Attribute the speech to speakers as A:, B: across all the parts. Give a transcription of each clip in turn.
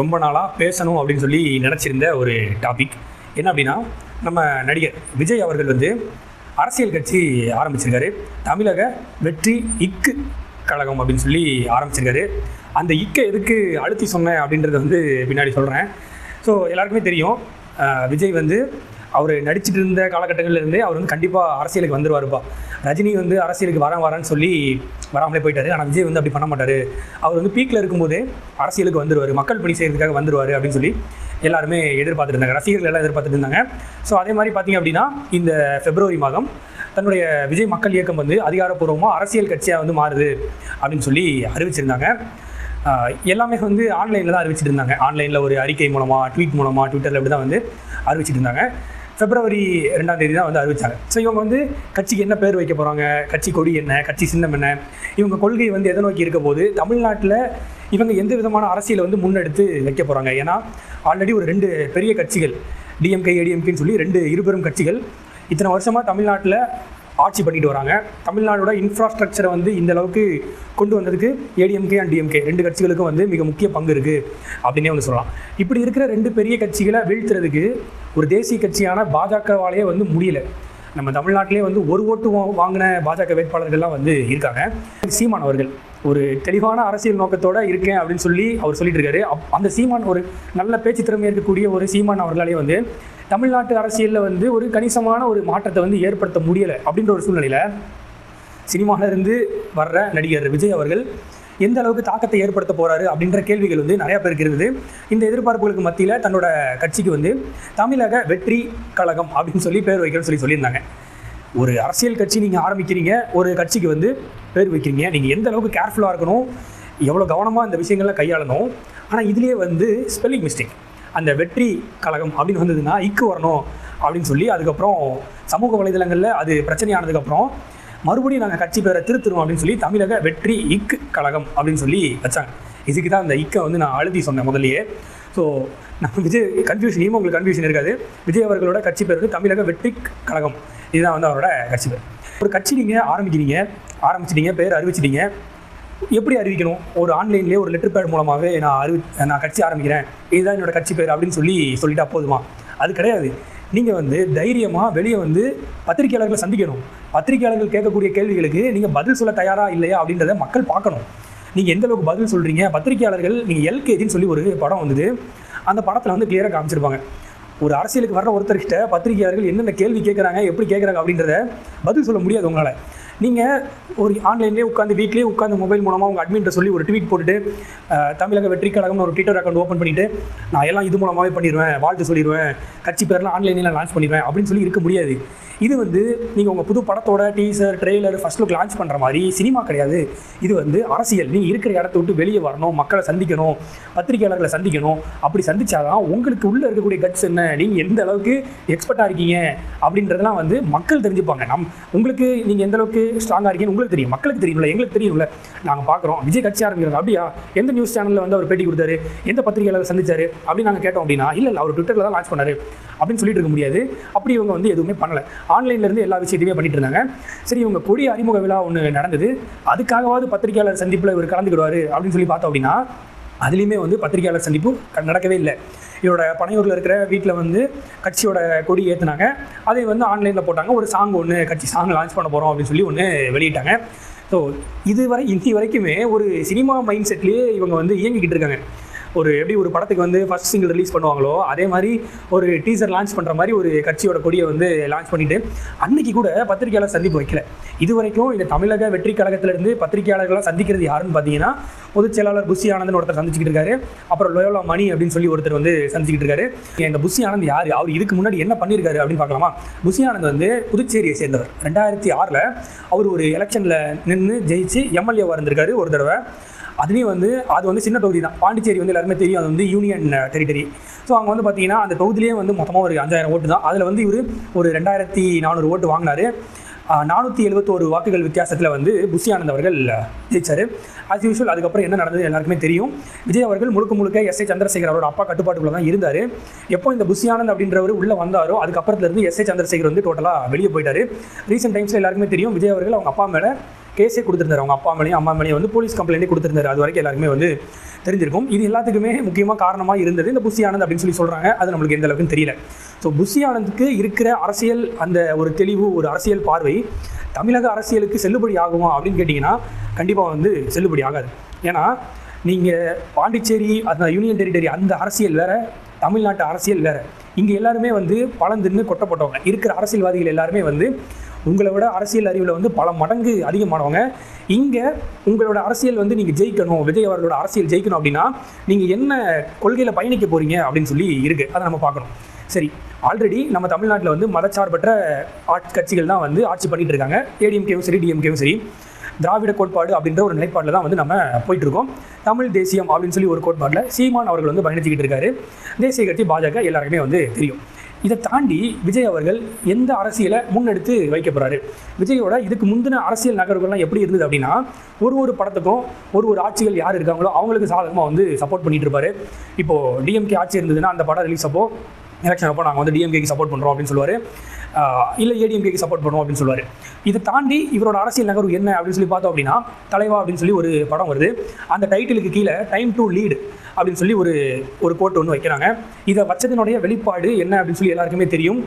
A: ரொம்ப நாளாக பேசணும் அப்படின்னு சொல்லி நினச்சிருந்த ஒரு டாபிக் என்ன அப்படின்னா நம்ம நடிகர் விஜய் அவர்கள் வந்து அரசியல் கட்சி ஆரம்பிச்சிருக்காரு. தமிழக வெற்றி இக்கு கழகம் அப்படின்னு சொல்லி ஆரம்பிச்சிருக்காரு. அந்த இக்கை எதுக்கு அழுத்தி சொன்னேன் அப்படின்றத வந்து பின்னாடி சொல்கிறேன் ஸோ எல்லாருக்குமே தெரியும் விஜய் வந்து அவர் நடிச்சிட்டு இருந்த காலகட்டங்கள்ல இருந்தே அவர் வந்து கண்டிப்பாக அரசியலுக்கு வந்துருவாருப்பா. ரஜினி வந்து அரசியலுக்கு வரேன் வரேன்னு சொல்லி வராமலே போயிட்டாரு. ஆனால் விஜய் வந்து அப்படி பண்ண மாட்டார். அவர் வந்து பீக்கில் இருக்கும்போதே அரசியலுக்கு வந்துருவார். மக்கள் பணி செய்கிறதுக்காக வந்துருவார் அப்படின்னு சொல்லி எல்லாருமே எதிர்பார்த்துட்டு இருந்தாங்க. ரசிகர்கள் எல்லாம் எதிர்பார்த்துட்டு இருந்தாங்க. ஸோ அதே மாதிரி பார்த்தீங்க அப்படின்னா இந்த பிப்ரவரி மாதம் தன்னுடைய விஜய் மக்கள் இயக்கம் வந்து அதிகாரப்பூர்வமாக அரசியல் கட்சியாக வந்து மாறுது அப்படின்னு சொல்லி அறிவிச்சிருந்தாங்க. எல்லாமே வந்து ஆன்லைனில் தான் அறிவிச்சிட்டு இருந்தாங்க. ஆன்லைனில் ஒரு அறிக்கை மூலமாக ட்வீட் மூலமாக ட்விட்டரில் இப்படி தான் வந்து அறிவிச்சிட்டு இருந்தாங்க. பிப்ரவரி ரெண்டாம் தேதி தான் வந்து அறிவித்தாங்க ஸோ இவங்க வந்து கட்சிக்கு என்ன பேர் வைக்க போகிறாங்க கட்சி கொடி என்ன? கட்சி சின்னம் என்ன? இவங்க கொள்கை வந்து எதை நோக்கி இருக்க போது தமிழ்நாட்டில் இவங்க எந்த விதமான அரசியலை வந்து முன்னெடுத்து வைக்க போகிறாங்க ஏன்னா ஆல்ரெடி ஒரு ரெண்டு பெரிய கட்சிகள் டிஎம்கே ஏடிஎம்கேன்னு சொல்லி ரெண்டு இருபெரும் கட்சிகள் இத்தனை வருஷமாக தமிழ்நாட்டில் ஆட்சி பண்ணிட்டு வராங்க. தமிழ்நாடோட இன்ஃப்ராஸ்ட்ரக்சரை வந்து இந்த அளவுக்கு கொண்டு வந்ததுக்கு ஏடிஎம்கே அண்ட் டிஎம்கே ரெண்டு கட்சிகளுக்கும் வந்து மிக முக்கிய பங்கு இருக்குது அப்படின்னே வந்து சொல்லலாம். இப்படி இருக்கிற ரெண்டு பெரிய கட்சிகளை வீழ்த்துறதுக்கு ஒரு தேசிய கட்சியான பாஜகவாலேயே வந்து முடியல. நம்ம தமிழ்நாட்டிலே வந்து ஒரு ஓட்டு வாங்கின பாஜக வேட்பாளர்கள்லாம் வந்து இருக்காங்க. சீமான் அவர்கள் ஒரு தெளிவான அரசியல் நோக்கத்தோட இருக்கேன் அப்படின்னு சொல்லி அவர் சொல்லிட்டு இருக்காரு. அப்- அந்த சீமான் ஒரு நல்ல பேச்சு திறமை இருக்கக்கூடிய ஒரு சீமான் அவர்களாலே வந்து தமிழ்நாட்டு அரசியலில் வந்து ஒரு கணிசமான ஒரு மாற்றத்தை வந்து ஏற்படுத்த முடியலை அப்படின்ற ஒரு சூழ்நிலையில் சினிமாவிலிருந்து வர்ற நடிகர் விஜய் அவர்கள் எந்த அளவுக்கு தாக்கத்தை ஏற்படுத்த போறாரு அப்படின்ற கேள்விகள் வந்து நிறைய பேருக்கு இருந்தது இந்த எதிர்பார்ப்புகளுக்கு மத்தியில் தன்னோட கட்சிக்கு வந்து தமிழக வெற்றி கழகம் அப்படின்னு சொல்லி பேர் வைக்கிறேன்னு சொல்லி சொல்லியிருந்தாங்க. ஒரு அரசியல் கட்சி நீங்கள் ஆரம்பிக்கிறீங்க ஒரு கட்சிக்கு வந்து பேர் வைக்கிறீங்க. நீங்கள் எந்த அளவுக்கு கேர்ஃபுல்லாக இருக்கணும் எவ்வளோ கவனமாக இந்த விஷயங்கள்லாம் கையாளணும். ஆனால் இதுலேயே வந்து ஸ்பெல்லிங் மிஸ்டேக் அந்த வெற்றி கழகம் அப்படின்னு வந்ததுன்னா இக்கு வரணும் அப்படின்னு சொல்லி அதுக்கப்புறம் சமூக வலைதளங்களில் அது பிரச்சனையானதுக்கப்புறம் மறுபடியும் நாங்கள் கட்சி பேரை திருத்துருவோம் அப்படின்னு சொல்லி தமிழக வெற்றி இக் கழகம் அப்படின்னு சொல்லி வச்சாங்க. இதுக்கு தான் அந்த இக்கை வந்து நான் அழுதி சொன்னேன் முதல்லயே. ஸோ நம்ம விஜய் கன்ஃபியூஷன் இனிமே உங்களுக்கு கன்ஃபியூஷன் இருக்காது. விஜய் அவர்களோட கட்சி பேர் வந்து தமிழக வெற்றி கழகம். இதுதான் வந்து அவரோட கட்சி பேர். ஒரு கட்சி நீங்கள் ஆரம்பிக்கிறீங்க ஆரம்பிச்சிட்டீங்க பேர் அறிவிச்சிட்டீங்க. எப்படி அறிவிக்கணும்? ஒரு ஆன்லைன்லேயே ஒரு லெட்டர் பேட் மூலமாகவே நான் அறிவி நான் கட்சி ஆரம்பிக்கிறேன். இதுதான் என்னோட கட்சி பேர் அப்படின்னு சொல்லி சொல்லிட்டா போதுமா? அது கிடையாது. நீங்கள் வந்து தைரியமாக வெளியே வந்து பத்திரிகையாளர்களை சந்திக்கணும். பத்திரிகையாளர்கள் கேட்கக்கூடிய கேள்விகளுக்கு நீங்கள் பதில் சொல்ல தயாரா இல்லையா அப்படின்றத மக்கள் பார்க்கணும். நீங்கள் எந்த அளவுக்கு பதில் சொல்கிறீங்க பத்திரிகையாளர்கள் நீங்கள் எல்கேஜின்னு சொல்லி ஒரு படம் வந்தது. அந்த படத்தில் வந்து கிளியராக காமிச்சிருப்பாங்க. ஒரு அரசியலுக்கு வர்ற ஒருத்தர்கிட்ட பத்திரிகையாளர்கள் என்னென்ன கேள்வி கேட்குறாங்க எப்படி கேட்குறாங்க அப்படின்றத பதில் சொல்ல முடியாது உங்களால். நீங்கள் ஒரு ஆன்லைன்லேயே உட்காந்து வீட்லேயே உட்காந்து மொபைல் மூலமாக உங்கள் அட்மின்ட்ட சொல்லி ஒரு ட்வீட் போட்டுட்டு தமிழக வெற்றி கழகம்னு ஒரு ட்விட்டர் அக்கௌண்ட் ஓப்பன் பண்ணிவிட்டு நான் எல்லாம் இது மூலமாகவே பண்ணிடுவேன் வாழ்த்து சொல்லிடுவேன் கட்சி பேர்லாம் ஆன்லைனில் லான்ச் பண்ணிடுவேன் அப்படின்னு சொல்லி இருக்க முடியாது. இது வந்து நீங்கள் உங்கள் புது படத்தோட teaser trailer first look launch பண்ணுற மாதிரி சினிமா கிடையாது. இது வந்து அரசியல். நீங்கள் இருக்கிற இடத்த விட்டு வெளியே வரணும் மக்களை சந்திக்கணும் பத்திரிகையாளர்களை சந்திக்கணும். அப்படி சந்திச்சாதான் உங்களுக்கு உள்ளே இருக்கக்கூடிய கட்ஸ் என்ன? நீங்கள் எந்த அளவுக்கு எக்ஸ்பர்ட்டாக இருக்கீங்க? அப்படின்றதெல்லாம் வந்து மக்கள் தெரிஞ்சுப்பாங்க. நம் உங்களுக்கு நீங்கள் எந்த அளவுக்கு ஸ்ட்ராங்காக இருக்கீங்கன்னு உங்களுக்கு தெரியும். மக்களுக்கு தெரியும்ல எங்களுக்கு தெரியும்ல. நாங்கள் பார்க்குறோம் விஜய் கட்சி ஆரம்பிக்கிறாங்க அப்படியா? எந்த நியூஸ் சேனலில் வந்து அவர் பேட்டி கொடுத்தாரு? எந்த பத்திரிகையாளர் சந்திச்சாரு? அப்படின்னு நாங்கள் கேட்டோம் அப்படின்னா இல்லை இல்லை அவர் ட்விட்டரில் தான் லான்ச் பண்ணார். அப்படின்னு சொல்லிட்டு இருக்க முடியாது. அப்படி இவங்க வந்து எதுவுமே பண்ணலை. ஆன்லைன்லேருந்து எல்லா விஷயத்தையுமே பண்ணிட்டு இருந்தாங்க. சரி இவங்க கொடி அறிமுக விழா ஒன்று நடந்தது. அதுக்காகவாவது பத்திரிகையாளர் சந்திப்பில் இவர் கலந்துக்கிடுவாரு அப்படின்னு சொல்லி பார்த்தோம் அப்படின்னா அதுலேயுமே வந்து பத்திரிகையாளர் சந்திப்பு நடக்கவே இல்லை. இவரோட பனையூரில் இருக்கிற வீட்டில் வந்து கட்சியோட கொடி ஏற்றுனாங்க அதை வந்து ஆன்லைனில் போட்டாங்க. ஒரு சாங் ஒன்று கட்சி சாங் லான்ச் பண்ண போகிறோம் அப்படின்னு சொல்லி ஒன்று வெளியிட்டாங்க. ஸோ இதுவரை இன்னி வரைக்குமே ஒரு சினிமா மைண்ட் செட்லேயே இவங்க வந்து இயங்கிக்கிட்டு இருக்காங்க. ஒரு எப்படி ஒரு படத்துக்கு வந்து ஃபர்ஸ்ட் சிங்கிள் ரிலீஸ் பண்ணுவாங்களோ அதே மாதிரி ஒரு டீசர் லான்ச் பண்ணுற மாதிரி ஒரு கட்சியோட கொடியை வந்து லான்ச் பண்ணிட்டு அன்னைக்கு கூட பத்திரிகையாளர் சந்திப்பு வைக்கல. இது வரைக்கும் இந்த தமிழக வெற்றி கழகத்திலிருந்து பத்திரிகையாளர்களாக சந்திக்கிறது யாருன்னு பார்த்தீங்கன்னா பொதுச் செயலாளர் புஷி ஆனந்த் ஒருத்தர் சந்திச்சுட்டு இருக்காரு. அப்புறம் லோயோலா மணி அப்படின்னு சொல்லி ஒருத்தர் வந்து சந்திச்சுட்டு இருக்காரு. இந்த புஷி ஆனந்த் யார்? அவர் இதுக்கு முன்னாடி என்ன பண்ணியிருக்காரு அப்படின்னு பார்க்கலாமா? புஷி ஆனந்த் வந்து புதுச்சேரியை சேர்ந்தவர். ரெண்டாயிரத்தி ஆறில் அவர் ஒரு எலெக்ஷனில் நின்று ஜெயிச்சு எம்எல்ஏவாக இருந்திருக்காரு ஒரு தடவை. அதுலேயும் வந்து அது வந்து சின்ன தொகுதி தான் பாண்டிச்சேரி வந்து எல்லாருமே தெரியும் அது வந்து யூனியன் டெரிட்டரி ஸோ அங்கே வந்து பார்த்தீங்கன்னா அந்த தொகுதியிலே வந்து மொத்தமாக ஒரு அஞ்சாயிரம் ஓட்டு தான். அதில் வந்து இவர் ஒரு ரெண்டாயிரத்தி நானூறு ஓட்டு வாங்கினாரு. நானூற்றி எழுபத்தோரு வாக்குகள் வித்தியாசத்தில் வந்து புஷி ஆனந்த் அவர்கள் ஜெயிச்சார். அஸ் யூஷுவல் அதுக்கப்புறம் என்ன நடந்தது எல்லாருக்குமே தெரியும். விஜய் அவர்கள் முழுக்க முழுக்க எஸ் ஏ சந்திரசேகர் அவரோட அப்பா கட்டுப்பாட்டுக்குள்ள தான் இருந்தார். எப்போ இந்த புஷி ஆனந்த் அப்படின்றவர் உள்ளே வந்தாரோ அதுக்கப்புறத்துலேருந்து எஸ் ஏ சந்திரசேகர் வந்து டோட்டலாக வெளியே போயிட்டார். ரீசெண்ட் டைம்ஸில் எல்லாருக்குமே தெரியும் விஜய் அவர்கள் அவங்க அப்பா மேலே கேஸே கொடுத்துருந்தாரு. அவங்க அப்பா மேலேயும் அம்மா மேலேயும் வந்து போலீஸ் கம்ப்ளைண்ட்டே கொடுத்துருந்தாரு. அது வரைக்கும் எல்லாருமே வந்து தெரிஞ்சிருக்கும். இது எல்லாத்துக்குமே முக்கியமாக காரணமாக இருந்தது. இந்த புஷி ஆனந்த் அப்படின்னு சொல்லி சொல்கிறாங்க அது நம்மளுக்கு எந்த அளவுக்குன்னு தெரியல. ஸோ புஷி ஆனந்துக்கு இருக்கிற அரசியல் அந்த ஒரு தெளிவு ஒரு அரசியல் பார்வை தமிழக அரசியலுக்கு செல்லுபடி ஆகுமா அப்படின்னு கேட்டிங்கன்னா கண்டிப்பாக வந்து செல்லுபடி ஆகாது. ஏன்னா நீங்கள் பாண்டிச்சேரி அந்த யூனியன் டெரிட்டரி அந்த அரசியல் வேறு தமிழ்நாட்டு அரசியல் வேறு. இங்கே எல்லாருமே வந்து பழம் கொட்டப்பட்டவங்க இருக்கிற அரசியல்வாதிகள் எல்லாருமே வந்து உங்களை விட அரசியல் அறிவில் வந்து பல மடங்கு அதிகமானவங்க. இங்கே உங்களோட அரசியல் வந்து நீங்கள் ஜெயிக்கணும் விஜய் அவர்களோட அரசியல் ஜெயிக்கணும் அப்படின்னா நீங்கள் என்ன கொள்கையில் பயணிக்க போகிறீங்க அப்படின்னு சொல்லி இருக்குது அதை நம்ம பார்க்கணும். சரி ஆல்ரெடி நம்ம தமிழ்நாட்டில் வந்து மதச்சார்பற்ற ஆட்சி கட்சிகள் தான் வந்து ஆட்சி பண்ணிட்டு இருக்காங்க. ஏடிஎம்கேவும் சரி டிஎம்கேவும் சரி. திராவிட கோட்பாடு அப்படின்ற ஒரு நிலைப்பாட்டில் தான் வந்து நம்ம போயிட்டுருக்கோம் தமிழ் தேசியம் அப்படின்னு சொல்லி ஒரு கோட்பாட்டில் சீமான் அவர்கள் வந்து பயணிச்சுக்கிட்டு இருக்காரு. தேசிய கட்சி பாஜக எல்லாருக்குமே வந்து தெரியும். இதை தாண்டி விஜய் அவர்கள் எந்த அரசியலை முன்னெடுத்து வைக்க விஜயோட இதுக்கு முந்தின அரசியல் நகர்வுகள்லாம் எப்படி இருந்தது அப்படின்னா ஒரு ஒரு படத்துக்கும் ஒரு ஒரு ஆட்சிகள் யார் இருக்காங்களோ அவங்களுக்கு சாதகமாக வந்து சப்போர்ட் பண்ணிட்டு இருப்பாரு. இப்போ டிஎம்கே ஆட்சி இருந்ததுன்னா அந்த படம் ரிலீஸ் அப்போ எலெக்ஷன் அப்போ நாங்கள் வந்து டிஎம்கேக்கு சப்போர்ட் பண்ணுறோம் அப்படின்னு சொல்லுவார். இல்லை ஏடிஎம்கேக்கு சப்போர்ட் பண்ணுறோம் அப்படின்னு சொல்லுவார். இதை தாண்டி இவரோட அரசியல் நகர்வு என்ன அப்படின்னு சொல்லி பார்த்தோம் அப்படின்னா தலைவா அப்படின்னு சொல்லி ஒரு படம் வருது. அந்த டைட்டிலுக்கு கீழே டைம் டு லீடு அப்படின்னு சொல்லி ஒரு ஒரு கோட் ஒன்று வைக்கிறாங்க. இதை வச்சதினுடைய வெளிப்பாடு என்ன அப்படின்னு சொல்லி எல்லாருக்குமே தெரியும்.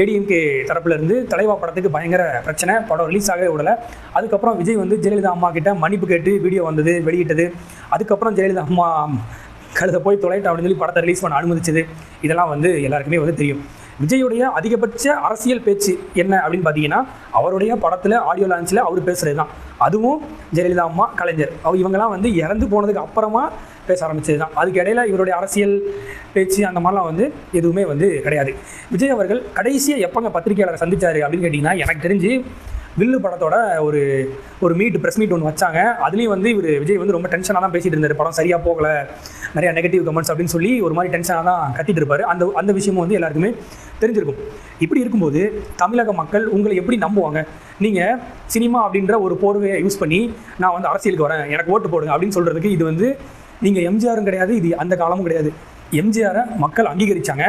A: ஏடிஎம்கே தரப்புல இருந்து தலைவா படத்துக்கு பயங்கர பிரச்சனை. படம் ரிலீஸ் ஆகவே விடலை. அதுக்கப்புறம் விஜய் வந்து ஜெயலலிதா அம்மா கிட்ட மன்னிப்பு கேட்டு வீடியோ வந்தது வெளியிட்டது. அதுக்கப்புறம் ஜெயலலிதா அம்மா கழுத போய் தொலைட்டு அப்படின்னு சொல்லி படத்தை ரிலீஸ் பண்ண அனுமதிச்சது. இதெல்லாம் வந்து எல்லாருக்குமே வந்து தெரியும். விஜயுடைய அதிகபட்ச அரசியல் பேச்சு என்ன அப்படின்னு பார்த்தீங்கன்னா அவருடைய படத்தில் ஆடியோ லான்ச்சில் அவர் பேசுகிறது தான் அதுவும் ஜெயலலிதா அம்மா கலைஞர். அவர் இவங்கெல்லாம் வந்து இறந்து போனதுக்கு அப்புறமா பேச ஆரம்பிச்சது தான் அதுக்கு இடையில இவருடைய அரசியல் பேச்சு அந்த மாதிரிலாம் வந்து எதுவுமே வந்து கிடையாது. விஜய் அவர்கள் கடைசியாக எப்போங்க பத்திரிகையாளரை சந்தித்தார் அப்படின்னு கேட்டிங்கன்னா எனக்கு தெரிஞ்சு வில்லு படத்தோட ஒரு ஒரு மீட் ப்ரெஸ் மீட் ஒன்று வச்சாங்க. அதுலேயும் வந்து இவர் விஜய் வந்து ரொம்ப டென்ஷனாக தான் பேசிகிட்டு இருந்தார். படம் சரியாக போகல. நிறைய நெகட்டிவ் கமெண்ட்ஸ் அப்படின்னு சொல்லி ஒரு மாதிரி டென்ஷனாக தான் கத்திட்டு இருப்பார். அந்த அந்த விஷயமும் வந்து எல்லாருக்குமே தெரிஞ்சிருக்கும். இப்படி இருக்கும்போது தமிழக மக்கள் உங்களை எப்படி நம்புவாங்க? நீங்கள் சினிமா அப்படின்ற ஒரு போர்வையை யூஸ் பண்ணி நான் வந்து அரசியலுக்கு வரேன். எனக்கு ஓட்டு போடுங்க அப்படின்னு சொல்கிறதுக்கு இது வந்து நீங்கள் எம்ஜிஆரும் கிடையாது. இது அந்த காலமும் கிடையாது. எம்ஜிஆரை மக்கள் அங்கீகரித்தாங்க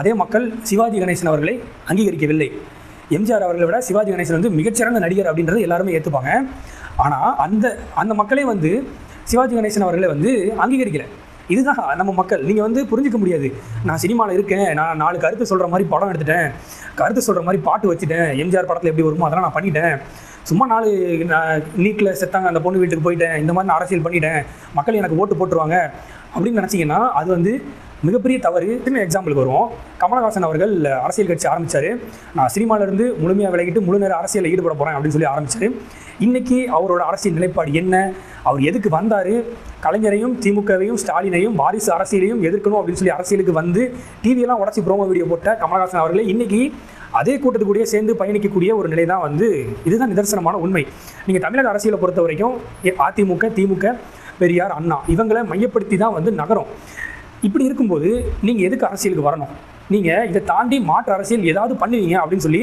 A: அதே மக்கள் சிவாஜி கணேசன் அவர்களை அங்கீகரிக்கவில்லை. எம்ஜிஆர் அவர்களை விட சிவாஜி கணேசன் வந்து மிகச்சிறந்த நடிகர் அப்படின்றது எல்லாருமே ஏற்றுப்பாங்க ஆனால் அந்த அந்த மக்களே வந்து சிவாஜி கணேசன் அவர்களை வந்து அங்கீகரிக்கல. இதுதான் நம்ம மக்கள். நீங்கள் வந்து புரிஞ்சிக்க முடியாது. நான் சினிமாவில் இருக்கேன். நான் நாலு கருத்து சொல்கிற மாதிரி படம் எடுத்துட்டேன். கருத்து சொல்கிற மாதிரி பாட்டு வச்சுட்டேன். எம்ஜிஆர் படத்தில் எப்படி வருமோ அதெல்லாம் நான் பண்ணிட்டேன். சும்மா நாலு நான் நீட்டில் செத்தாங்க அந்த பொண்ணு வீட்டுக்கு போயிட்டேன். இந்த மாதிரி நான் அரசியல் பண்ணிட்டேன். மக்கள் எனக்கு ஓட்டு போட்டுருவாங்க. அப்படின்னு நினச்சிங்கன்னா அது வந்து மிகப்பெரிய தவறு. சின்ன எக்ஸாம்பிளுக்கு வருவோம். கமலஹாசன் அவர்கள் அரசியல் கட்சி ஆரம்பித்தார் நான் சினிமாவிலேருந்து முழுமையாக விலகிட்டு முழு நேர அரசியலில் ஈடுபட போகிறேன் அப்படின்னு சொல்லி ஆரம்பித்தார் இன்றைக்கி அவரோட அரசியல் நிலைப்பாடு என்ன? அவர் எதுக்கு வந்தார்? கலைஞரையும் திமுகவையும் ஸ்டாலினையும் வாரிசு அரசியலையும் எதிர்க்கணும் அப்படின்னு சொல்லி அரசியலுக்கு வந்து டிவியெல்லாம் உடச்சி ப்ரோமோ வீடியோ போட்ட கமலஹாசன் அவர்களே இன்றைக்கி அதே கூட்டத்துக்குடியே சேர்ந்து பயணிக்கக்கூடிய ஒரு நிலை தான் வந்து இதுதான் நிதர்சனமான உண்மை. நீங்கள் தமிழக அரசியலை பொறுத்த வரைக்கும் அதிமுக திமுக பெரியார் அண்ணா இவங்களை மையப்படுத்தி தான் வந்து நகரம். இப்படி இருக்கும்போது நீங்கள் எதுக்கு அரசியலுக்கு வரணும்? நீங்கள் இதை தாண்டி மாற்று அரசியல் ஏதாவது பண்ணுவீங்க அப்படின்னு சொல்லி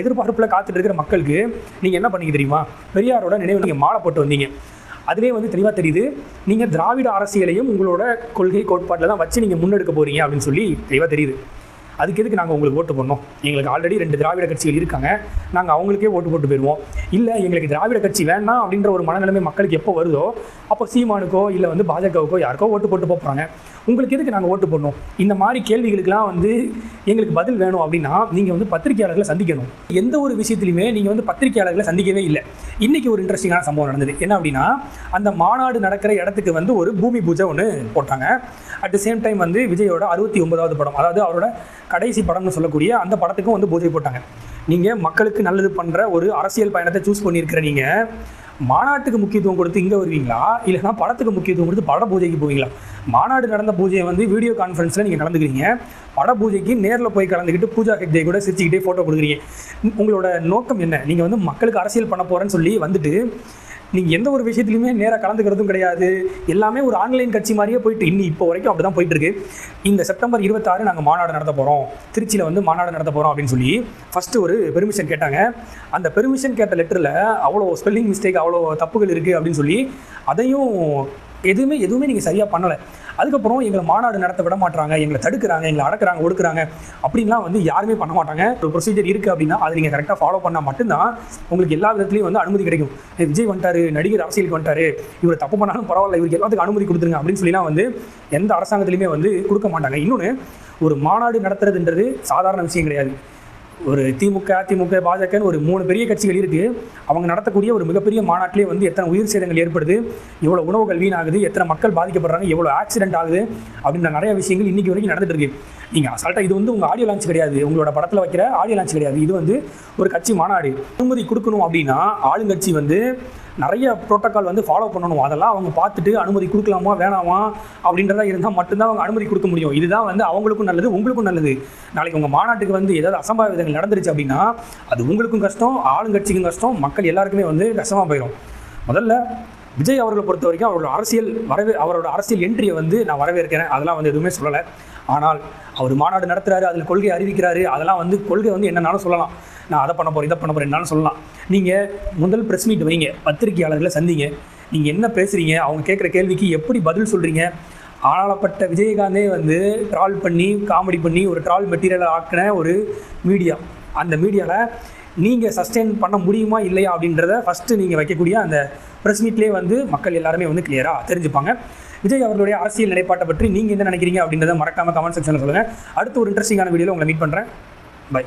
A: எதிர்பார்ப்பில் காத்துட்டு இருக்கிற மக்களுக்கு நீங்கள் என்ன பண்ணீங்க தெரியுமா? பெரியாரோட நினைவு நீங்கள் மாலை போட்டு வந்தீங்க. அதுவே வந்து தெளிவாக தெரியுது. நீங்கள் திராவிட அரசியலையும் உங்களோட கொள்கை கோட்பாட்டில் தான் வச்சு நீங்கள் முன்னெடுக்க போகிறீங்க அப்படின்னு சொல்லி தெளிவாக தெரியுது. அதுக்கு எதுக்கு நாங்கள் உங்களுக்கு ஓட்டு போடணும்? எங்களுக்கு ஆல்ரெடி ரெண்டு திராவிட கட்சிகள் இருக்காங்க. நாங்கள் அவங்களுக்கே ஓட்டு போட்டு போயிடுவோம். இல்லை எங்களுக்கு திராவிட கட்சி வேண்டாம் அப்படின்ற ஒரு மனநிலைமை மக்களுக்கு எப்போ வருதோ அப்போ சீமானுக்கோ இல்லை வந்து பாஜகவுக்கோ யாருக்கோ ஓட்டு போட்டு போகிறாங்க உங்களுக்கு எதுக்கு நாங்கள் ஓட்டு போடணும்? இந்த மாதிரி கேள்விகளுக்கெல்லாம் வந்து எங்களுக்கு பதில் வேணும் அப்படின்னா நீங்கள் வந்து பத்திரிகையாளர்களை சந்திக்கணும். எந்த ஒரு விஷயத்துலையுமே நீங்கள் வந்து பத்திரிகையாளர்களை சந்திக்கவே இல்லை. இன்னைக்கு ஒரு இன்ட்ரெஸ்டிங்கான சம்பவம் நடந்தது. என்ன அப்படின்னா அந்த மாநாடு நடக்கிற இடத்துக்கு வந்து ஒரு பூமி பூஜை ஒன்று போட்டாங்க. அட் த சேம் டைம் வந்து விஜயோட அறுபத்தி ஒன்பதாவது படம் அதாவது அவரோட கடைசி படம்னு சொல்லக்கூடிய அந்த படத்துக்கும் வந்து பூஜை போட்டாங்க. நீங்கள் மக்களுக்கு நல்லது பண்ணுற ஒரு அரசியல் பயணத்தை சூஸ் பண்ணியிருக்கிற நீங்கள் மாநாட்டுக்கு முக்கியத்துவம் கொடுத்து இங்கே வருவீங்களா? இல்லைனா படத்துக்கு முக்கியத்துவம் கொடுத்து பட பூஜைக்கு போவீங்களா? மாநாடு நடந்த பூஜையை வந்து வீடியோ கான்ஃபரன்ஸில் நீங்கள் கலந்துக்கிறீங்க பட பூஜைக்கு நேரில் போய் கலந்துக்கிட்டு பூஜா ஹெக்டே கூட சிரிச்சுக்கிட்டே ஃபோட்டோ கொடுக்குறீங்க. உங்களோட நோக்கம் என்ன? நீங்கள் வந்து மக்களுக்கு அரசியல் பண்ண போகிறேன்னு சொல்லி வந்துட்டு நீங்கள் எந்த ஒரு விஷயத்துலையுமே நேராக கலந்துக்கிறதும் கிடையாது. எல்லாமே ஒரு ஆன்லைன் கட்சி மாதிரியே போயிட்டு இன்னி இப்போ வரைக்கும் அப்படி தான் போயிட்டுருக்கு. இந்த செப்டம்பர் இருபத்தாறு நாங்கள் மாநாடு நடத்த போகிறோம் திருச்சியில் வந்து மாநாடு நடத்த போகிறோம் அப்படின்னு சொல்லி ஃபஸ்ட்டு ஒரு பெர்மிஷன் கேட்டாங்க. அந்த பெர்மிஷன் கேட்ட லெட்டரில் அவ்வளோ ஸ்பெல்லிங் மிஸ்டேக் அவ்வளோ தப்புகள் இருக்குது அப்படின்னு சொல்லி அதையும் எதுவுமே எதுவுமே நீங்கள் சரியாக பண்ணலை. அதுக்கப்புறம் எங்களை மாநாடு நடத்த விட மாட்டாங்க எங்களை தடுக்கிறாங்க எங்களை அடக்குறாங்க ஒடுக்குறாங்க அப்படின்லாம் வந்து யாருமே பண்ண மாட்டாங்க. ஒரு ப்ரொசீஜர் இருக்குது அப்படின்னா அதை நீங்கள் கரெக்டாக ஃபாலோ பண்ணால் மட்டும்தான் உங்களுக்கு எல்லா விதத்துலையும் வந்து அனுமதி கிடைக்கும். விஜய் வந்துட்டாரு நடிகர் அரசியலுக்கு வந்துட்டாரு இவர் தப்பு பண்ணாலும் பரவாயில்ல இவருக்கு எல்லாத்துக்கும் அனுமதி கொடுத்துருங்க அப்படின்னு சொல்லிலாம் வந்து எந்த அரசாங்கத்திலையுமே வந்து கொடுக்க மாட்டாங்க. இன்னொன்று ஒரு மாநாடு நடத்துறதுன்றது சாதாரண விஷயம் கிடையாது. ஒரு திமுக அதிமுக பாஜகன்னு ஒரு மூணு பெரிய கட்சிகள் இருக்குது அவங்க நடத்தக்கூடிய ஒரு மிகப்பெரிய மாநாட்டிலே வந்து எத்தனை உயிர் சேதங்கள் ஏற்படுது எவ்வளோ உணவுகள் வீணாகுது எத்தனை மக்கள் பாதிக்கப்படுறாங்க எவ்வளோ ஆக்சிடென்ட் ஆகுது அப்படின்ற நிறைய விஷயங்கள் இன்னைக்கு வரைக்கும் நடந்துட்டு இருக்கு. நீங்கள் அசால்ட்டாக இது வந்து உங்கள் ஆடியோ லான்ச் கிடையாது. உங்களோட படத்தில் வைக்கிற ஆடியோ லான்ச் கிடையாது. இது வந்து ஒரு கட்சி மாநாடு. அனுமதி கொடுக்கணும் அப்படின்னா ஆளுங்கட்சி வந்து நிறைய ப்ரோட்டோக்கால் வந்து ஃபாலோ பண்ணணும். அதெல்லாம் அவங்க பார்த்துட்டு அனுமதி கொடுக்கலாமா வேணாமா அப்படின்றதா இருந்தால் மட்டும்தான் அவங்க அனுமதி கொடுக்க முடியும். இதுதான் வந்து அவங்களுக்கும் நல்லது உங்களுக்கும் நல்லது. நாளைக்கு உங்கள் மாநாட்டுக்கு வந்து ஏதாவது அசம்பாவிதங்கள் நடந்துருச்சு அப்படின்னா அது உங்களுக்கும் கஷ்டம் ஆளுங்கட்சிக்கும் கஷ்டம் மக்கள் எல்லாருக்குமே வந்து கஷ்டமாக போயிடும் முதல்ல விஜய் அவர்களை பொறுத்த வரைக்கும் அவரோட அரசியல் வரவே அவரோட அரசியல் என்ட்ரியை வந்து நான் வரவேற்கிறேன். அதெல்லாம் வந்து எதுவுமே சொல்லலை. ஆனால் அவர் மாநாடு நடத்துறாரு அதில் கொள்கை அறிவிக்கிறாரு. அதெல்லாம் வந்து கொள்கை வந்து என்னன்னாலும் சொல்லலாம். நான் அதை பண்ண போகிறேன் இதை பண்ண போகிறேன் என்னாலும் சொல்லலாம். நீங்கள் முதல் ப்ரெஸ் மீட் வைங்க பத்திரிகையாளர்களை சந்திங்க. நீங்கள் என்ன பேசுகிறீங்க அவங்க கேட்குற கேள்விக்கு எப்படி பதில் சொல்கிறீங்க ஆளப்பட்ட விஜயகாந்தே வந்து ட்ரால் பண்ணி காமெடி பண்ணி ஒரு ட்ரால் மெட்டீரியலை ஆக்கின ஒரு மீடியா அந்த மீடியாவில் நீங்கள் சஸ்டெயின் பண்ண முடியுமா இல்லையா அப்படின்றத ஃபஸ்ட்டு நீங்கள் வைக்கக்கூடிய அந்த ப்ரெஸ் மீட்லேயே வந்து மக்கள் எல்லாருமே வந்து கிளியராக தெரிஞ்சுப்பாங்க. விஜய் அவர்களுடைய அரசியல் நிலைப்பாட்டை பற்றி நீங்கள் என்ன நினைக்கிறீங்க அப்படின்றத மறக்காமல் கமெண்ட் செக்ஷனில் சொல்லுங்கள் அடுத்து ஒரு இன்ட்ரெஸ்டிங்கான வீடியோவில் உங்களை மீட் பண்ணுறேன் பை